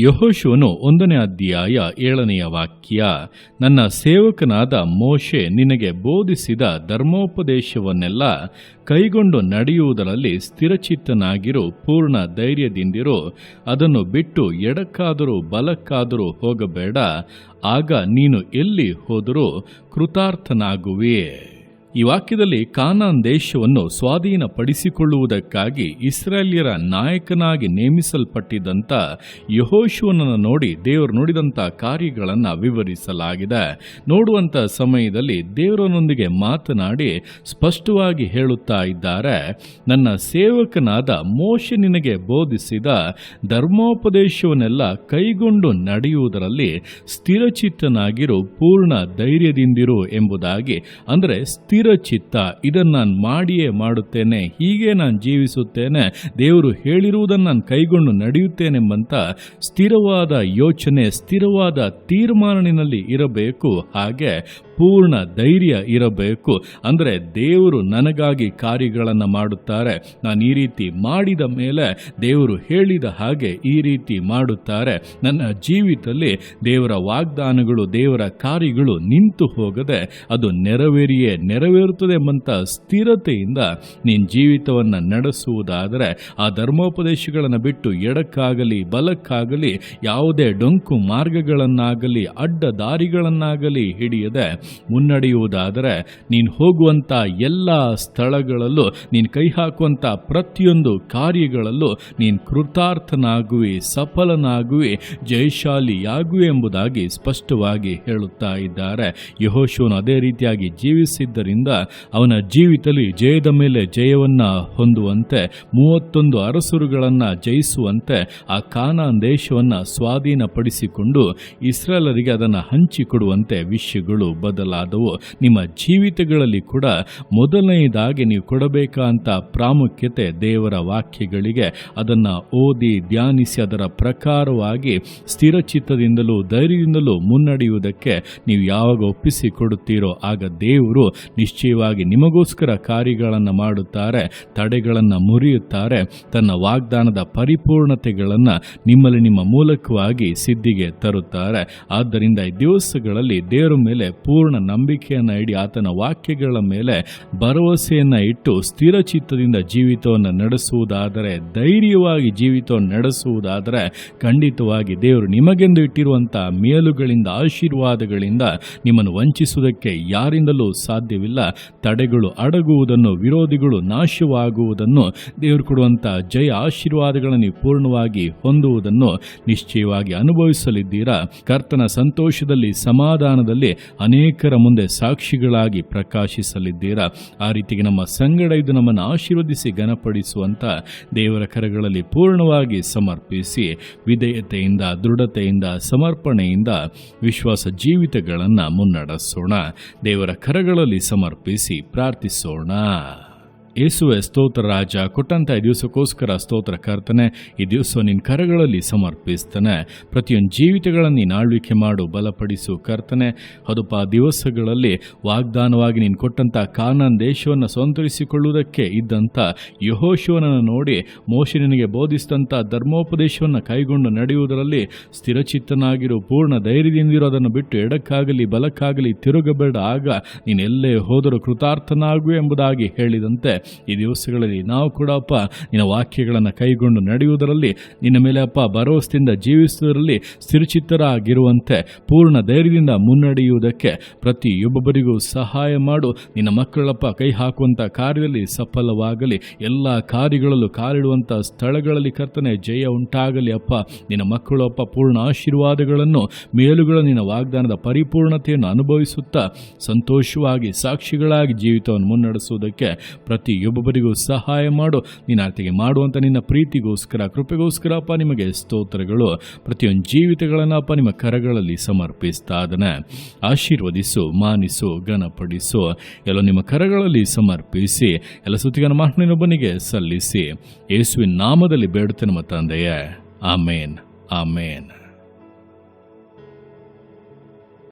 ಯಹೋಶುವನು ಒಂದನೇ ಅಧ್ಯಾಯ ಏಳನೆಯ ವಾಕ್ಯ, ನನ್ನ ಸೇವಕನಾದ ಮೋಶೆ ನಿನಗೆ ಬೋಧಿಸಿದ ಧರ್ಮೋಪದೇಶವನ್ನೆಲ್ಲ ಕೈಗೊಂಡು ನಡೆಯುವುದರಲ್ಲಿ ಸ್ಥಿರಚಿತ್ತನಾಗಿರು, ಪೂರ್ಣ ಧೈರ್ಯದಿಂದಿರು, ಅದನ್ನು ಬಿಟ್ಟು ಎಡಕ್ಕಾದರೂ ಬಲಕ್ಕಾದರೂ ಹೋಗಬೇಡ, ಆಗ ನೀನು ಎಲ್ಲಿ ಹೋದರೂ ಕೃತಾರ್ಥನಾಗುವೆ. ಈ ವಾಕ್ಯದಲ್ಲಿ ಕಾನಾನ್ ದೇಶವನ್ನು ಸ್ವಾಧೀನಪಡಿಸಿಕೊಳ್ಳುವುದಕ್ಕಾಗಿ ಇಸ್ರೇಲ್ಯರ ನಾಯಕನಾಗಿ ನೇಮಿಸಲ್ಪಟ್ಟಿದ್ದಂಥ ಯಹೋಶುವನನ್ನು ನೋಡಿ ದೇವರು ನುಡಿದಂಥ ಕಾರ್ಯಗಳನ್ನು ವಿವರಿಸಲಾಗಿದೆ. ನೋಡುವಂಥ ಸಮಯದಲ್ಲಿ ದೇವರನೊಂದಿಗೆ ಮಾತನಾಡಿ ಸ್ಪಷ್ಟವಾಗಿ ಹೇಳುತ್ತಾ ಇದ್ದಾರೆ, ನನ್ನ ಸೇವಕನಾದ ಮೋಶೆ ನಿನಗೆ ಬೋಧಿಸಿದ ಧರ್ಮೋಪದೇಶವನ್ನೆಲ್ಲ ಕೈಗೊಂಡು ನಡೆಯುವುದರಲ್ಲಿ ಸ್ಥಿರಚಿತ್ತನಾಗಿರು, ಪೂರ್ಣ ಧೈರ್ಯದಿಂದಿರು ಎಂಬುದಾಗಿ, ಅಂದರೆ ಸ್ಥಿರ ಚಿತ್ತ ಇದನ್ನು ನಾನು ಮಾಡಿಯೇ ಮಾಡುತ್ತೇನೆ, ಹೀಗೆ ನಾನು ಜೀವಿಸುತ್ತೇನೆ, ದೇವರು ಹೇಳಿರುವುದನ್ನು ನಾನು ಕೈಗೊಂಡು ನಡೆಯುತ್ತೇನೆಂಬಂತ ಸ್ಥಿರವಾದ ಯೋಚನೆ, ಸ್ಥಿರವಾದ ತೀರ್ಮಾನನಲ್ಲಿ ಇರಬೇಕು. ಹಾಗೆ ಪೂರ್ಣ ಧೈರ್ಯ ಇರಬೇಕು. ಅಂದರೆ ದೇವರು ನನಗಾಗಿ ಕಾರ್ಯಗಳನ್ನು ಮಾಡುತ್ತಾರೆ. ನಾನು ಈ ರೀತಿ ಮಾಡಿದ ಮೇಲೆ ದೇವರು ಹೇಳಿದ ಹಾಗೆ ಈ ರೀತಿ ಮಾಡುತ್ತಾರೆ. ನನ್ನ ಜೀವಿತದಲ್ಲಿ ದೇವರ ವಾಗ್ದಾನಗಳು, ದೇವರ ಕಾರ್ಯಗಳು ನಿಂತು ಹೋಗದೆ ಅದು ನೆರವೇರಿಯೇ ನೆರವೇರುತ್ತದೆ ಎಂಬಂಥ ಸ್ಥಿರತೆಯಿಂದ ನಿನ್ನ ಜೀವಿತವನ್ನು ನಡೆಸುವುದಾದರೆ ಆ ಧರ್ಮೋಪದೇಶಗಳನ್ನು ಬಿಟ್ಟು ಎಡಕ್ಕಾಗಲಿ, ಬಲಕ್ಕಾಗಲಿ, ಯಾವುದೇ ಡೊಂಕು ಮಾರ್ಗಗಳನ್ನಾಗಲಿ ಅಡ್ಡ ದಾರಿಗಳನ್ನಾಗಲಿ ಹಿಡಿಯದೆ ಮುನ್ನಡೆಯುವುದಾದರೆ ನೀನು ಹೋಗುವಂಥ ಎಲ್ಲ ಸ್ಥಳಗಳಲ್ಲೂ, ನೀನು ಕೈ ಹಾಕುವಂಥ ಪ್ರತಿಯೊಂದು ಕಾರ್ಯಗಳಲ್ಲೂ ನೀನು ಕೃತಾರ್ಥನಾಗುವಿ, ಸಫಲನಾಗುವಿ, ಜಯಶಾಲಿಯಾಗುವೆ ಎಂಬುದಾಗಿ ಸ್ಪಷ್ಟವಾಗಿ ಹೇಳುತ್ತಾ ಇದ್ದಾರೆ. ಯಹೋಶುವನು ಅದೇ ರೀತಿಯಾಗಿ ಜೀವಿಸಿದ್ದರಿಂದ ಅವನ ಜೀವಿತದಲ್ಲಿ ಜಯದ ಮೇಲೆ ಜಯವನ್ನು ಹೊಂದುವಂತೆ, ಮೂವತ್ತೊಂದು ಅರಸುರುಗಳನ್ನು ಜಯಿಸುವಂತೆ, ಆ ಕಾನಾನ್ ದೇಶವನ್ನು ಸ್ವಾಧೀನಪಡಿಸಿಕೊಂಡು ಇಸ್ರೇಲರಿಗೆ ಅದನ್ನು ಹಂಚಿಕೊಡುವಂತೆ ವಿಷಯಗಳು ಬದಲಾದವು. ನಿಮ್ಮ ಜೀವಿತಗಳಲ್ಲಿ ಕೂಡ ಮೊದಲನೆಯದಾಗಿ ನೀವು ಕೊಡಬೇಕಂತ ಪ್ರಾಮುಖ್ಯತೆ ದೇವರ ವಾಕ್ಯಗಳಿಗೆ ಅದನ್ನು ಓದಿ ಧ್ಯಾನಿಸಿ ಅದರ ಪ್ರಕಾರವಾಗಿ ಸ್ಥಿರಚಿತ್ತದಿಂದಲೂ ಧೈರ್ಯದಿಂದಲೂ ಮುನ್ನಡೆಯುವುದಕ್ಕೆ ನೀವು ಯಾವಾಗ ಒಪ್ಪಿಸಿ ಕೊಡುತ್ತೀರೋ ಆಗ ದೇವರು ನಿಶ್ಚಯವಾಗಿ ನಿಮಗೋಸ್ಕರ ಕಾರ್ಯಗಳನ್ನು ಮಾಡುತ್ತಾರೆ, ತಡೆಗಳನ್ನು ಮುರಿಯುತ್ತಾರೆ, ತನ್ನ ವಾಗ್ದಾನದ ಪರಿಪೂರ್ಣತೆಗಳನ್ನು ನಿಮ್ಮಲ್ಲಿ ನಿಮ್ಮ ಮೂಲಕವಾಗಿ ಸಿದ್ಧಿಗೆ ತರುತ್ತಾರೆ. ಆದ್ದರಿಂದ ಈ ದಿವಸಗಳಲ್ಲಿ ದೇವರ ಮೇಲೆ ಪೂರ್ಣ ನಂಬಿಕೆಯನ್ನು ಇಡಿ ಆತನ ವಾಕ್ಯಗಳ ಮೇಲೆ ಭರವಸೆಯನ್ನು ಇಟ್ಟು ಸ್ಥಿರಚಿತ್ತದಿಂದ ಜೀವಿತವನ್ನು ನಡೆಸುವುದಾದರೆ, ಧೈರ್ಯವಾಗಿ ಜೀವಿತವನ್ನು ನಡೆಸುವುದಾದರೆ ಖಂಡಿತವಾಗಿ ದೇವರು ನಿಮಗೆಂದು ಇಟ್ಟಿರುವಂಥ ಮೇಲುಗಳಿಂದ, ಆಶೀರ್ವಾದಗಳಿಂದ ನಿಮ್ಮನ್ನು ವಂಚಿಸುವುದಕ್ಕೆ ಯಾರಿಂದಲೂ ಸಾಧ್ಯವಿಲ್ಲ. ತಡೆಗಳು ಅಡಗುವುದನ್ನು, ವಿರೋಧಿಗಳು ನಾಶವಾಗುವುದನ್ನು ದೇವರು ಕೊಡುವಂಥ ಜಯ ಆಶೀರ್ವಾದಗಳನ್ನು ನೀವು ಪೂರ್ಣವಾಗಿ ಹೊಂದುವುದನ್ನು ನಿಶ್ಚಯವಾಗಿ ಅನುಭವಿಸಲಿದ್ದೀರಾ? ಕರ್ತನ ಸಂತೋಷದಲ್ಲಿ, ಸಮಾಧಾನದಲ್ಲಿ ಅನೇಕರ ಮುಂದೆ ಸಾಕ್ಷಿಗಳಾಗಿ ಪ್ರಕಾಶಿಸಲಿದ್ದೀರಾ? ಆ ರೀತಿಗೆ ನಮ್ಮ ಸಂಗಡ ಇದು ನಮ್ಮನ್ನು ಆಶೀರ್ವದಿಸಿ ಘನಪಡಿಸುವಂಥ ದೇವರ ಕರಗಳಲ್ಲಿ ಪೂರ್ಣವಾಗಿ ಸಮರ್ಪಿಸಿ, ವಿಧೇಯತೆಯಿಂದ, ದೃಢತೆಯಿಂದ, ಸಮರ್ಪಣೆಯಿಂದ ವಿಶ್ವಾಸ ಜೀವಿತಗಳನ್ನು ಮುನ್ನಡೆಸೋಣ. ದೇವರ ಕರಗಳಲ್ಲಿ ಸಮರ್ಪಿಸಿ ಪ್ರಾರ್ಥಿಸೋಣ. ಯೇಸುವೆ ಸ್ತೋತ್ರ ರಾಜ, ಕೊಟ್ಟಂತ ಈ ದಿವಸಕ್ಕೋಸ್ಕರ ಸ್ತೋತ್ರ ಕರ್ತನೆ, ಈ ದಿವಸ ನಿನ್ನ ಕರಗಳಲ್ಲಿ ಸಮರ್ಪಿಸ್ತಾನೆ. ಪ್ರತಿಯೊಂದು ಜೀವಿತಗಳನ್ನು ನೀನು ಆಳ್ವಿಕೆ ಮಾಡು, ಬಲಪಡಿಸು ಕರ್ತನೆ. ಅದುಪಾ ದಿವಸಗಳಲ್ಲಿ ವಾಗ್ದಾನವಾಗಿ ನೀನು ಕೊಟ್ಟಂಥ ಕಾನಾನ್ ದೇಶವನ್ನು ಸ್ವಂತರಿಸಿಕೊಳ್ಳುವುದಕ್ಕೆ ಇದ್ದಂಥ ಯಹೋಶಿವನನ್ನು ನೋಡಿ ಮೋಶನಿಗೆ ಬೋಧಿಸಿದಂಥ ಧರ್ಮೋಪದೇಶವನ್ನು ಕೈಗೊಂಡು ನಡೆಯುವುದರಲ್ಲಿ ಸ್ಥಿರಚಿತ್ತನಾಗಿರೋ, ಪೂರ್ಣ ಧೈರ್ಯದಿಂದಿರೋ ಅದನ್ನು ಬಿಟ್ಟು ಎಡಕ್ಕಾಗಲಿ, ಬಲಕ್ಕಾಗಲಿ, ತಿರುಗಬೇಡ. ಆಗ ನೀನೆಲ್ಲೇ ಹೋದರೂ ಕೃತಾರ್ಥನಾಗುವೆ ಎಂಬುದಾಗಿ ಹೇಳಿದಂತೆ ಈ ದಿವಸಗಳಲ್ಲಿ ನಾವು ಕೂಡ, ಅಪ್ಪ, ನಿನ್ನ ವಾಕ್ಯಗಳನ್ನು ಕೈಗೊಂಡು ನಡೆಯುವುದರಲ್ಲಿ, ನಿನ್ನ ಮೇಲೆ, ಅಪ್ಪ, ಭರವಸೆಯಿಂದ ಜೀವಿಸುವುದರಲ್ಲಿ ಸ್ಥಿರಚಿತ್ತರಾಗಿರುವಂತೆ, ಪೂರ್ಣ ಧೈರ್ಯದಿಂದ ಮುನ್ನಡೆಯುವುದಕ್ಕೆ ಪ್ರತಿಯೊಬ್ಬೊಬ್ಬರಿಗೂ ಸಹಾಯ ಮಾಡು. ನಿನ್ನ ಮಕ್ಕಳಪ್ಪ ಕೈ ಹಾಕುವಂಥ ಕಾರ್ಯದಲ್ಲಿ ಸಫಲವಾಗಲಿ. ಎಲ್ಲ ಕಾರ್ಯಗಳಲ್ಲೂ ಕಾಲಿಡುವಂಥ ಸ್ಥಳಗಳಲ್ಲಿ ಕರ್ತನೆ, ಜಯ ಉಂಟಾಗಲಿ, ಅಪ್ಪ. ನಿನ್ನ ಮಕ್ಕಳು, ಅಪ್ಪ, ಪೂರ್ಣ ಆಶೀರ್ವಾದಗಳನ್ನು ಮೇಲುಗಳ ನಿನ್ನ ವಾಗ್ದಾನದ ಪರಿಪೂರ್ಣತೆಯನ್ನು ಅನುಭವಿಸುತ್ತಾ, ಸಂತೋಷವಾಗಿ, ಸಾಕ್ಷಿಗಳಾಗಿ ಜೀವಿತವನ್ನು ಮುನ್ನಡೆಸುವುದಕ್ಕೆ ಪ್ರತಿಯೊಬ್ಬೊಬ್ಬರಿಗೂ ಸಹಾಯ ಮಾಡು. ನಿನ್ನ ಆರ್ತಿಗೆ ಮಾಡುವಂಥ ನಿನ್ನ ಪ್ರೀತಿಗೋಸ್ಕರ, ಕೃಪೆಗೋಸ್ಕರ ಅಪ್ಪ ನಿಮಗೆ ಸ್ತೋತ್ರಗಳು. ಪ್ರತಿಯೊಂದು ಜೀವಿತಗಳನ್ನು ಅಪ್ಪ ನಿಮ್ಮ ಕರಗಳಲ್ಲಿ ಸಮರ್ಪಿಸ್ತಾ ಅದನ್ನ ಆಶೀರ್ವದಿಸು, ಮಾನಿಸು, ಘನಪಡಿಸು. ಎಲ್ಲ ನಿಮ್ಮ ಕರಗಳಲ್ಲಿ ಸಮರ್ಪಿಸಿ, ಎಲ್ಲ ಸುತ್ತಿಗನ ಮಾಹಿನೊಬ್ಬನಿಗೆ ಸಲ್ಲಿಸಿ. ಯೇಸುವಿನ ನಾಮದಲ್ಲಿ ಬೇಡುತ್ತೆ ನಮ್ಮ ತಂದೆಯೇ. ಆಮೇನ್. ಆಮೇನ್.